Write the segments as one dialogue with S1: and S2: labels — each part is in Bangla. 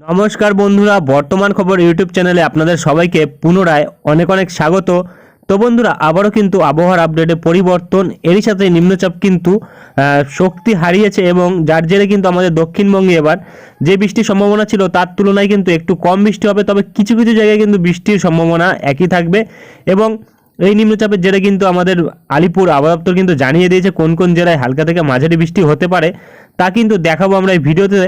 S1: নমস্কার বন্ধুরা, বর্তমান খবর ইউটিউব চ্যানেলে আপনাদের সবাইকে পুনরায় অনেক অনেক স্বাগত। তো বন্ধুরা, আবারও কিন্তু আবহাওয়ার আপডেটে পরিবর্তন, এরই সাথে নিম্নচাপ কিন্তু শক্তি হারিয়েছে এবং যার জেরে কিন্তু আমাদের দক্ষিণবঙ্গে এবার যে বৃষ্টির সম্ভাবনা ছিল তার তুলনায় কিন্তু একটু কম বৃষ্টি হবে, তবে কিছু কিছু জায়গায় কিন্তু বৃষ্টির সম্ভাবনা একই থাকবে এবং এই নিম্নচাপের জেরে কিন্তু আমাদের আলিপুর আবহাওয়া দপ্তর কিন্তু জানিয়ে দিয়েছে কোন কোন জেলায় হালকা থেকে মাঝারি বৃষ্টি হতে পারে তা কিন্তু দেখাবো আমরা এই ভিডিওতে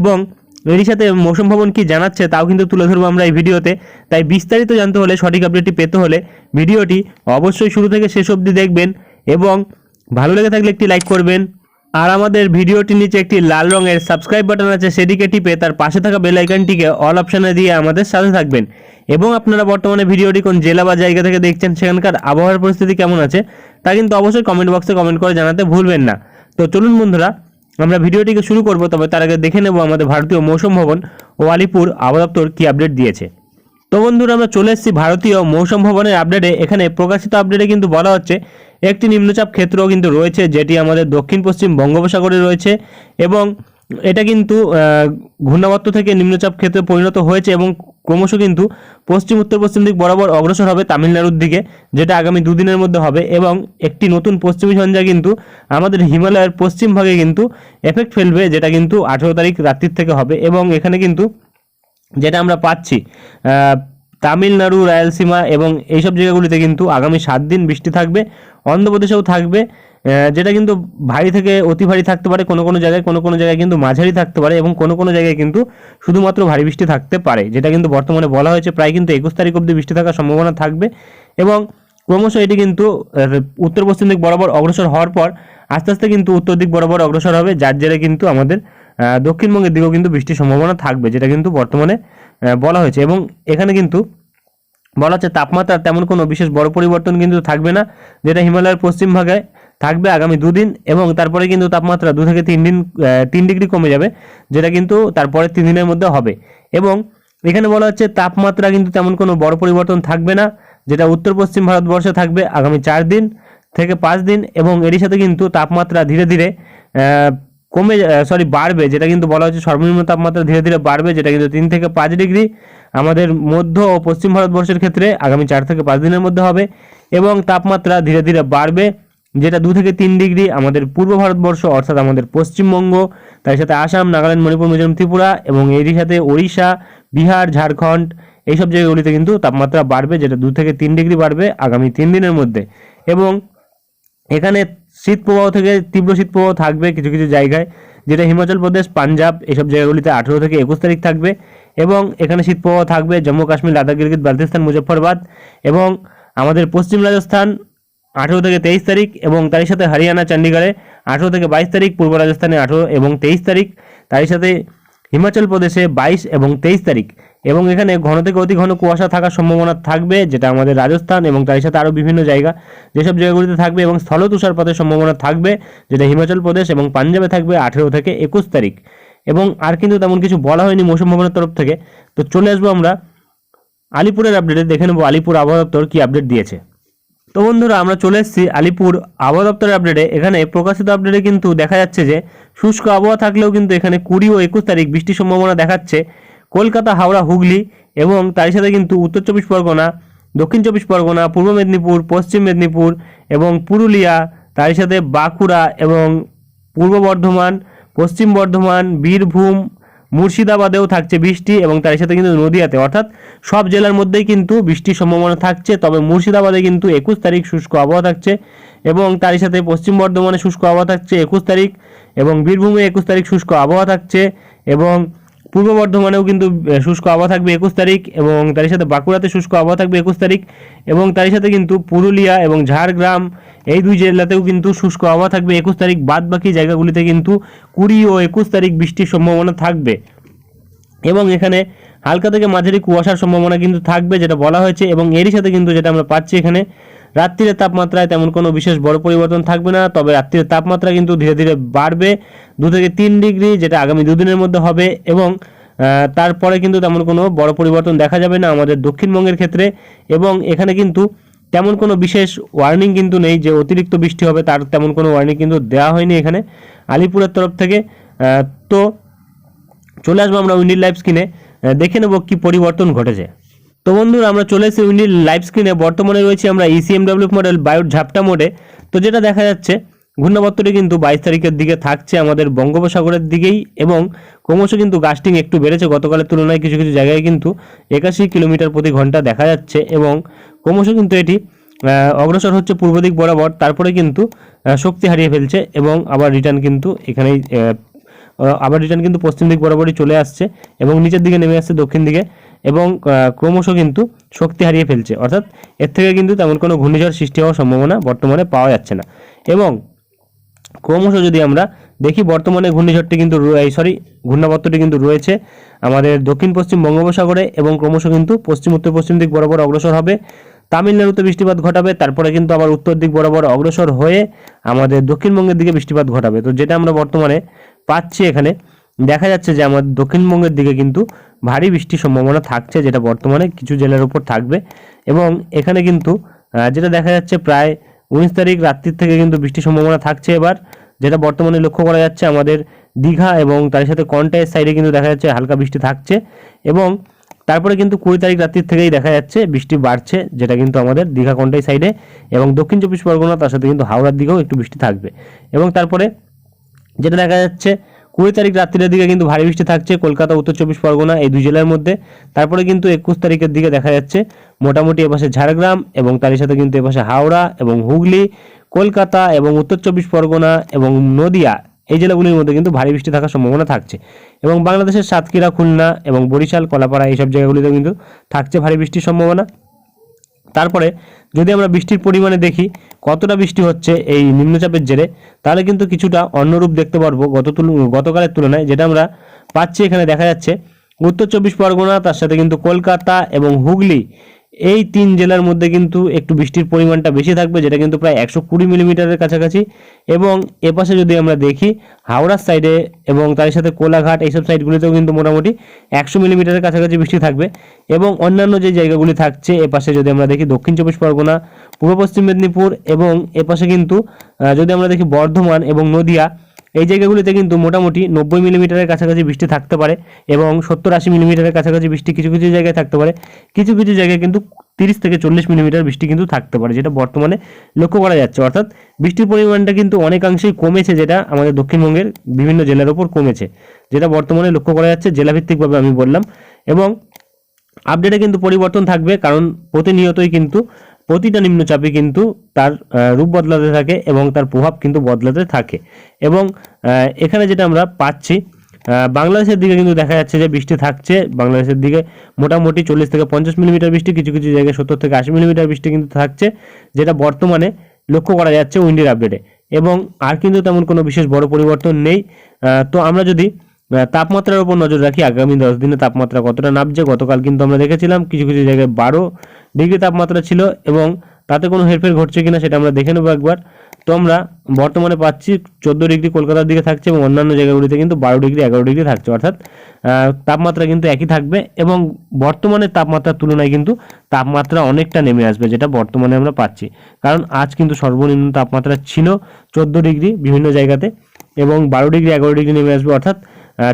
S1: এবং এরই সাথে মৌসুম ভবন কি জানাচ্ছে তাও কিন্তু তুলে ধরবো আমরা এই ভিডিওতে। তাই বিস্তারিত জানতে হলে সঠিক আপডেটটি পেতে হলে ভিডিওটি অবশ্যই শুরু থেকে শেষ অবধি দেখবেন এবং ভালো লেগে থাকলে একটি লাইক করবেন। আর আমাদের ভিডিওটির নিচে একটি লাল রঙের সাবস্ক্রাইব বাটন আছে, সেদিকে টিপে তার পাশে থাকা বেল আইকনটিকে অল অপশানে দিয়ে আমাদের সাথে থাকবেন। এবং আপনারা বর্তমানে ভিডিওটি কোন জেলা বা জায়গা থেকে দেখছেন, সেখানকার আবহাওয়ার পরিস্থিতি কেমন আছে, তা কিন্তু অবশ্যই কমেন্ট বক্সে কমেন্ট করে জানাতে ভুলবেন না। তো চলুন বন্ধুরা আমরা ভিডিওটিকে শুরু করব, তবে তার আগে দেখে নেব আমাদের ভারতীয় মৌসুম ভবন ও আলিপুর আবহাওয়া দপ্তর কি আপডেট দিয়েছে। তো বন্ধুরা, আমরা চলে এসেছি ভারতীয় মৌসুম ভবনের আপডেটে এখানে প্রকাশিত আপডেটে কিন্তু বলা হচ্ছে, একটি নিম্নচাপ ক্ষেত্র কিন্তু রয়েছে, যেটি আমাদের দক্ষিণ পশ্চিম বঙ্গোপসাগরে রয়েছে এবং এটা কিন্তু ঘূর্ণাবর্ত থেকে নিম্নচাপ ক্ষেত্রে পরিণত হয়েছে এবং ক্রমশ কিন্তু পশ্চিম উত্তর পশ্চিম দিক বরাবর অগ্রসর হবে তামিলনাড়ুর দিকে, যেটা আগামী দুদিনের মধ্যে হবে এবং একটি নতুন পশ্চিমী ঝঞ্ঝা কিন্তু আমাদের হিমালয়ের পশ্চিম ভাগে কিন্তু এফেক্ট ফেলবে, যেটা কিন্তু আঠেরো তারিখ রাত্রির থেকে হবে এবং এখানে কিন্তু যেটা আমরা পাচ্ছি তামিলনাড়ু, রায়লসীমা এবং এইসব জায়গাগুলিতে কিন্তু আগামী সাত দিন বৃষ্টি থাকবে, অন্ধ্রপ্রদেশেও থাকবে যেটা কিন্তু ভারী থেকে অতি ভারী থাকতে পারে, কোনো কোনো জায়গায় কোনো কোনো জায়গায় কিন্তু মাঝারি থাকতে পারে এবং কোনো কোনো জায়গায় কিন্তু শুধুমাত্র ভারী বৃষ্টি থাকতে পারে, যেটা কিন্তু বর্তমানে বলা হয়েছে প্রায় কিন্তু একুশ তারিখ অবধি বৃষ্টি থাকার সম্ভাবনা থাকবে এবং ক্রমশ এটি কিন্তু উত্তর পশ্চিম দিক বরাবর অগ্রসর হওয়ার পর আস্তে আস্তে কিন্তু উত্তর দিক বরাবর অগ্রসর হবে, যার জেরে কিন্তু আমাদের দক্ষিণবঙ্গের দিকেও কিন্তু বৃষ্টির সম্ভাবনা থাকবে, যেটা কিন্তু বর্তমানে বলা হয়েছে এবং এখানে কিন্তু বলা হচ্ছে তাপমাত্রা তেমন কোনো বিশেষ বড় পরিবর্তন কিন্তু থাকবে না, যেটা হিমালয়ের পশ্চিম ভাগে থাকবে আগামী দুদিন এবং তারপরে কিন্তু তাপমাত্রা দু থেকে তিন দিন তিন ডিগ্রি কমে যাবে, যেটা কিন্তু তারপরে তিন দিনের মধ্যে হবে। এবং এখানে বলা হচ্ছে তাপমাত্রা কিন্তু তেমন কোনো বড় পরিবর্তন থাকবে না, যেটা উত্তর পশ্চিম ভারতবর্ষে থাকবে আগামী চার দিন থেকে পাঁচ দিন এবং এরই সাথে কিন্তু তাপমাত্রা ধীরে ধীরে কমে সরি বাড়বে, যেটা কিন্তু বলা হচ্ছে সর্বনিম্ন তাপমাত্রা ধীরে ধীরে বাড়বে, যেটা কিন্তু তিন থেকে পাঁচ ডিগ্রি আমাদের মধ্য ও পশ্চিম ভারতবর্ষের ক্ষেত্রে আগামী চার থেকে পাঁচ দিনের মধ্যে হবে এবং তাপমাত্রা ধীরে ধীরে বাড়বে। যেটা দু থেকে তিন ডিগ্রি আমাদের পূর্ব ভারতবর্ষ, অর্থাৎ আমাদের পশ্চিমবঙ্গ, তার সাথে আসাম, নাগাল্যান্ড, মণিপুর, মিজোরাম, ত্রিপুরা এবং এরই সাথে ওড়িশা, বিহার, ঝাড়খণ্ড, এইসব জায়গাগুলিতে কিন্তু তাপমাত্রা বাড়বে, যেটা দু থেকে তিন ডিগ্রি বাড়বে আগামী তিন দিনের মধ্যে। এবং এখানে শীত প্রবাহ থেকে তীব্র শীত প্রবাহ থাকবে কিছু কিছু জায়গায়, যেটা হিমাচল প্রদেশ, পাঞ্জাব, এসব জায়গাগুলিতে আঠেরো থেকে একুশ তারিখ থাকবে। এবং এখানে শীত প্রবাহ থাকবে জম্মু, কাশ্মীর লাদাখ গিলগিত বালতিস্তান, মুজফ্ফরবাদ এবং আমাদের পশ্চিম রাজস্থান আঠেরো থেকে তেইশ তারিখ এবং তারই সাথে হরিয়ানা চণ্ডীগড়ে আঠেরো থেকে বাইশ তারিখ পূর্ব রাজস্থানে আঠেরো এবং তেইশ তারিখ, তারই সাথে হিমাচল প্রদেশে বাইশ এবং তেইশ তারিখ। এবং এখানে ঘন থেকে অতি ঘন কুয়াশা থাকার সম্ভাবনা থাকবে, যেটা আমাদের রাজস্থান এবং তার সাথে আরও বিভিন্ন জায়গা, যেসব জায়গাগুলিতে থাকবে এবং স্থল তুষারপাতের সম্ভাবনা থাকবে, যেটা হিমাচল প্রদেশ এবং পাঞ্জাবে থাকবে আঠেরো থেকে একুশ তারিখ। এবং আর কিন্তু তেমন কিছু বলা হয়নি মৌসুম ভবনের তরফ থেকে। তো চলে আসব আমরা আলিপুরের আপডেটে দেখে নেব আলিপুর আবহাওয়া দপ্তর কী আপডেট দিয়েছে। তো বন্ধুরা, আমরা চলে এসেছি আলিপুর আবহাওয়া দপ্তরের আপডেটে এখানে প্রকাশিত আপডেটে কিন্তু দেখা যাচ্ছে যে, শুষ্ক আবহাওয়া থাকলেও কিন্তু এখানে কুড়ি ও একুশ তারিখ বৃষ্টির সম্ভাবনা দেখাচ্ছে। কলকাতা, হাওড়া, হুগলি এবং তার সাথে কিন্তু উত্তর চব্বিশ পরগনা, দক্ষিণ চব্বিশ পরগনা, পূর্ব মেদিনীপুর, পশ্চিম মেদিনীপুর এবং পুরুলিয়া তার সাথে বাঁকুড়া এবং পূর্ব বর্ধমান, পশ্চিম বর্ধমান, বীরভূম মুর্শিদাবাদেও থাকছে বৃষ্টি এবং তার সাথে কিন্তু নদিয়াতে, অর্থাৎ সব জেলার মধ্যেই কিন্তু বৃষ্টির সম্ভাবনা থাকছে। তবে মুর্শিদাবাদে কিন্তু একুশ তারিখ শুষ্ক আবহাওয়া থাকছে এবং তার সাথে পশ্চিম বর্ধমানে শুষ্ক আবহাওয়া থাকছে একুশ তারিখ এবং বীরভূমে একুশ তারিখ শুষ্ক আবহাওয়া থাকছে এবং পূর্ব বর্ধমানেও কিন্তু শুষ্ক আবহাওয়া থাকবে একুশ তারিখ এবং তার সাথে বাঁকুড়াতে শুষ্ক আবহাওয়া থাকবে একুশ তারিখ এবং তার সাথে কিন্তু পুরুলিয়া এবং ঝাড়গ্রাম, এই দুই জেলাতেও কিন্তু শুষ্ক আবহাওয়া থাকবে একুশ তারিখ। বাদ বাকি জায়গাগুলিতে কিন্তু কুড়ি ও একুশ তারিখ বৃষ্টির সম্ভাবনা থাকবে এবং এখানে হালকা থেকে মাঝারি কুয়াশার সম্ভাবনা কিন্তু থাকবে, যেটা বলা হয়েছে এবং এরই সাথে কিন্তু যেটা আমরা পাচ্ছি এখানে রাত্রির তাপমাত্রায় তেমন কোনো বিশেষ বড় পরিবর্তন থাকবে না, তবে রাত্রির তাপমাত্রা কিন্তু ধীরে ধীরে বাড়বে, দু থেকে তিন ডিগ্রি, যেটা আগামী দুদিনের মধ্যে হবে, এবং তারপরে কিন্তু তেমন কোনো বড় পরিবর্তন দেখা যাবে না আমাদের দক্ষিণবঙ্গের ক্ষেত্রে, এবং এখানে কিন্তু তেমন কোনো বিশেষ ওয়ার্নিং কিন্তু নেই যে অতিরিক্ত বৃষ্টি হবে, তার তেমন কোনো ওয়ার্নিং কিন্তু দেওয়া হয়নি এখানে আলিপুরের তরফ থেকে। তো চলে আসব আমরা উইন্ডির লাইভ স্ক্রিনে দেখে নেব কি পরিবর্তন ঘটেছে। তো বন্ধুরা, আমরা চলে এসেছি উইন্ডির লাইভ স্ক্রিনে বর্তমানে রয়েছে আমরা ইসিএমডাব্লিউ মডেল বায়ুর ঝাপটা মোডে তো যেটা দেখা যাচ্ছে, ঘূর্ণাবর্তটি কিন্তু বাইশ তারিখের দিকে থাকছে আমাদের বঙ্গোপসাগরের দিকেই এবং ক্রমশ কিন্তু গাস্টিং একটু বেড়েছে। গতকালের তুলনায় কিছু কিছু জায়গায় কিন্তু একাশি কিলোমিটার প্রতি ঘণ্টা দেখা যাচ্ছে এবং ক্রমশ কিন্তু এটি অগ্রসর হচ্ছে পূর্ব দিক বরাবর। তারপরে কিন্তু শক্তি হারিয়ে ফেলছে এবং আবার রিটার্ন কিন্তু এখানেই আবার রিটার্ন কিন্তু পশ্চিম দিক বরাবরই চলে আসছে এবং নিচের দিকে নেমে আসছে দক্ষিণ দিকে। এবং ক্রমশ কিন্তু শক্তি হারিয়ে ফেলছে। অর্থাৎ এর থেকে কিন্তু তেমন কোনো ঘূর্ণিঝড় সৃষ্টি হওয়ার সম্ভাবনা বর্তমানে পাওয়া যাচ্ছে না। এবং ক্রমশ যদি আমরা দেখি, বর্তমানে ঘূর্ণিঝড়টি কিন্তু এই সরি ঘূর্ণাবর্তটি কিন্তু রয়েছে আমাদের দক্ষিণ, পশ্চিম বঙ্গোপসাগরে এবং ক্রমশ কিন্তু পশ্চিম, উত্তর, পশ্চিম দিক বরাবর অগ্রসর হবে। তামিলনাড়ুতে বৃষ্টিপাত ঘটাবে, তারপরে কিন্তু আবার উত্তর দিক বরাবর অগ্রসর হয়ে আমাদের দক্ষিণবঙ্গের দিকে বৃষ্টিপাত ঘটাবে। তো যেটা আমরা বর্তমানে পাচ্ছি এখানে দেখা যাচ্ছে যে আমাদের দক্ষিণবঙ্গের দিকে কিন্তু ভারী বৃষ্টির সম্ভাবনা থাকছে, যেটা বর্তমানে কিছু জেলার উপর থাকবে। এবং এখানে কিন্তু যেটা দেখা যাচ্ছে প্রায় উনিশ তারিখ রাত্রির থেকে কিন্তু বৃষ্টির সম্ভাবনা থাকছে এবার, যেটা বর্তমানে লক্ষ্য করা যাচ্ছে আমাদের দীঘা এবং তার সাথে কন্টাইয়ের সাইডে কিন্তু দেখা যাচ্ছে হালকা বৃষ্টি থাকছে। এবং তারপরে কিন্তু কুড়ি তারিখ রাত্রির থেকেই দেখা যাচ্ছে বৃষ্টি বাড়ছে, যেটা কিন্তু আমাদের দীঘা কন্টাই সাইডে এবং দক্ষিণ চব্বিশ পরগনা, তার সাথে কিন্তু হাওড়ার দিকেও একটু বৃষ্টি থাকবে। এবং তারপরে যেটা দেখা যাচ্ছে কুড়ি তারিখ রাত্রির দিকে কিন্তু ভারী বৃষ্টি থাকছে, কলকাতা, উত্তর চব্বিশ পরগনা এই দুই জেলার মধ্যে। তারপরে কিন্তু একুশ তারিখের দিকে দেখা যাচ্ছে মোটামুটি এপাশে ঝাড়গ্রাম এবং তারই সাথে কিন্তু এপাশে হাওড়া এবং হুগলি, কলকাতা এবং উত্তর চব্বিশ পরগনা এবং নদিয়া এই জেলাগুলির মধ্যে কিন্তু ভারী বৃষ্টি থাকার সম্ভাবনা থাকছে। এবং বাংলাদেশের সাতক্ষীরা, খুলনা এবং বরিশাল, কলাপাড়া এইসব জায়গাগুলিতেও কিন্তু থাকছে ভারী বৃষ্টির সম্ভাবনা। তারপরে যদি আমরা বৃষ্টির পরিমাণে দেখি, কতটা বৃষ্টি হচ্ছে এই নিম্নচাপের জেরে, তাহলে কিন্তু কিছুটা অন্যরূপ দেখতে পারব গত গতকালের তুলনায়, যেটা আমরা পাচ্ছি এখানে দেখা যাচ্ছে। উত্তর চব্বিশ পরগনা, তার সাথে কিন্তু কলকাতা এবং হুগলি এই তিন জেলার মধ্যে কিন্তু একটু বৃষ্টির পরিমাণটা বেশি থাকবে, যেটা কিন্তু প্রায় একশো কুড়ি মিলিমিটারের কাছাকাছি। এবং এপাশে যদি আমরা দেখি হাওড়ার সাইডে এবং তার সাথে কোলাঘাট, এইসব সাইডগুলিতেও কিন্তু মোটামুটি একশো মিলিমিটারের কাছাকাছি বৃষ্টি থাকবে। এবং অন্যান্য যে জায়গাগুলি থাকছে এপাশে যদি আমরা দেখি দক্ষিণ চব্বিশ পরগনা, পূর্ব পশ্চিম মেদিনীপুর এবং এপাশে কিন্তু যদি আমরা দেখি বর্ধমান এবং নদিয়া এই জায়গাগুলিতে কিন্তু মোটামুটি নব্বই মিলিমিটারের কাছাকাছি বৃষ্টি থাকতে পারে এবং সত্তর আশি মিলিমিটারের কাছাকাছি বৃষ্টি কিছু কিছু জায়গায় থাকতে পারে। কিছু কিছু জায়গায় কিন্তু তিরিশ থেকে চল্লিশ মিলিমিটার বৃষ্টি কিন্তু থাকতে পারে, যেটা বর্তমানে লক্ষ্য করা যাচ্ছে। অর্থাৎ বৃষ্টির পরিমাণটা কিন্তু অনেকাংশেই কমেছে, যেটা আমাদের দক্ষিণবঙ্গের বিভিন্ন জেলার উপর কমেছে, যেটা বর্তমানে লক্ষ্য করা যাচ্ছে জেলাভিত্তিকভাবে আমি বললাম। এবং আপডেটে কিন্তু পরিবর্তন থাকবে, কারণ প্রতিনিয়তই কিন্তু প্রতিটা নিম্নচাপে কিন্তু তার রূপ বদলাতে থাকে এবং তার প্রভাব কিন্তু বদলাতে থাকে। এবং এখানে যেটা আমরা পাচ্ছি বাংলাদেশের দিকে কিন্তু দেখা যাচ্ছে যে বৃষ্টি থাকছে। বাংলাদেশের দিকে মোটামুটি চল্লিশ থেকে পঞ্চাশ মিলিমিটার বৃষ্টি, কিছু কিছু জায়গায় সত্তর থেকে আশি মিলিমিটার বৃষ্টি কিন্তু থাকছে, যেটা বর্তমানে লক্ষ্য করা যাচ্ছে উইন্ডির আপডেটে। এবং আর কিন্তু তেমন কোনো বিশেষ বড় পরিবর্তন নেই। তো আমরা যদি তাপমাত্রার উপর নজর রাখি। আগামী দশ দিনে তাপমাত্রা কতটা নামছে, গতকাল কিন্তু আমরা দেখেছিলাম, কিছু কিছু জায়গায় বারো ডিগ্রি তাপমাত্রা ছিল এবং তাতে কোনো হেরফের ঘটছে কিনা সেটা আমরা দেখে নেব একবার। তো আমরা বর্তমানে পাচ্ছি চোদ্দ ডিগ্রি কলকাতার দিকে থাকছে এবং অন্যান্য জায়গাগুলিতে কিন্তু বারো ডিগ্রি, এগারো ডিগ্রি থাকছে। অর্থাৎ তাপমাত্রা কিন্তু একই থাকবে এবং বর্তমানে তাপমাত্রার তুলনায় কিন্তু তাপমাত্রা অনেকটা নেমে আসবে, যেটা বর্তমানে আমরা পাচ্ছি। কারণ আজ কিন্তু সর্বনিম্ন তাপমাত্রা ছিল চোদ্দ ডিগ্রি বিভিন্ন জায়গাতে এবং বারো ডিগ্রি, এগারো ডিগ্রি নেমে আসবে। অর্থাৎ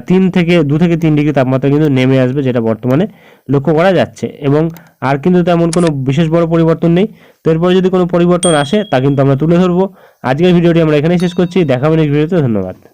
S1: তিন থেকে, দু থেকে তিন ডিগ্রি তাপমাত্রা কিন্তু নেমে আসবে, যেটা বর্তমানে লক্ষ্য করা যাচ্ছে। এবং আর কিন্তু তেমন কোনো বিশেষ বড় পরিবর্তন নেই। তো এরপরে যদি কোনো পরিবর্তন আসে, তা কিন্তু আমরা তুলে ধরবো। আজকের ভিডিওটি আমরা এখানেই শেষ করছি। দেখাবেন এই ভিডিওতে ধন্যবাদ।